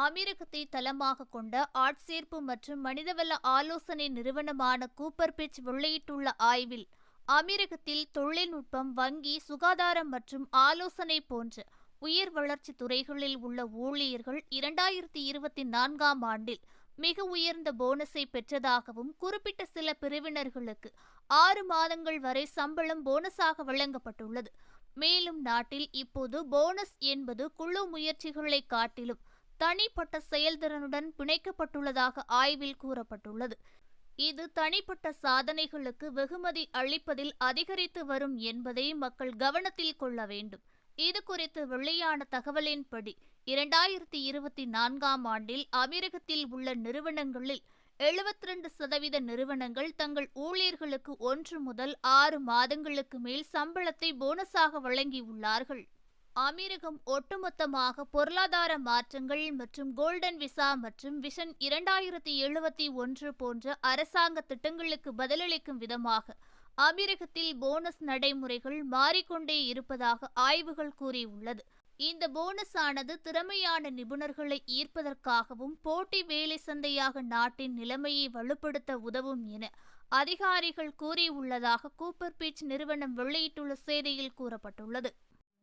அமீரகத்தை தளமாக கொண்ட ஆட்சேர்ப்பு மற்றும் மனிதவள ஆலோசனை நிறுவனமான கூப்பர் பிச் வெளியிட்டுள்ள ஆய்வில் அமீரகத்தில் தொழில்நுட்பம் வங்கி சுகாதாரம் மற்றும் ஆலோசனை போன்ற உயர் வளர்ச்சி துறைகளில் உள்ள ஊழியர்கள் இரண்டாயிரத்தி இருபத்தி நான்காம் ஆண்டில் மிக உயர்ந்த போனஸை பெற்றதாகவும் குறிப்பிட்ட சில பிரிவினர்களுக்கு ஆறு மாதங்கள் வரை சம்பளம் போனஸாக வழங்கப்பட்டுள்ளது. மேலும் நாட்டில் இப்போது போனஸ் என்பது குழு முயற்சிகளை காட்டிலும் தனிப்பட்ட செயல்திறனுடன் பிணைக்கப்பட்டுள்ளதாக ஆய்வில் கூறப்பட்டுள்ளது. இது தனிப்பட்ட சாதனைகளுக்கு வெகுமதி அளிப்பதில் அதிகரித்து வரும் என்பதை மக்கள் கவனத்தில் கொள்ள வேண்டும். இது குறித்து வெளியான தகவலின்படி இரண்டாயிரத்தி இருபத்தி நான்காம் ஆண்டில் அமீரகத்தில் உள்ள நிறுவனங்களில் எழுபத்தி ரெண்டு சதவீத நிறுவனங்கள் தங்கள் ஊழியர்களுக்கு ஒன்று முதல் ஆறு மாதங்களுக்கு மேல் சம்பளத்தை போனஸாக வழங்கியுள்ளார்கள். அமீரகம் ஒட்டுமொத்தமாக பொருளாதார மாற்றங்கள் மற்றும் கோல்டன் விசா மற்றும் விஷன் இரண்டாயிரத்தி எழுபத்தி ஒன்று போன்ற அரசாங்க திட்டங்களுக்கு பதிலளிக்கும் விதமாக அமீரகத்தில் போனஸ் நடைமுறைகள் மாறிக்கொண்டே இருப்பதாக ஆய்வுகள் கூறியுள்ளது. இந்த போனஸ் ஆனது திறமையான நிபுணர்களை ஈர்ப்பதற்காகவும் போட்டி வேலை சந்தையாக நாட்டின் நிலைமையை வலுப்படுத்த உதவும் என அதிகாரிகள் கூறியுள்ளதாக கூப்பர் பீச் நிறுவனம் வெளியிட்டுள்ள செய்தியில் கூறப்பட்டுள்ளது.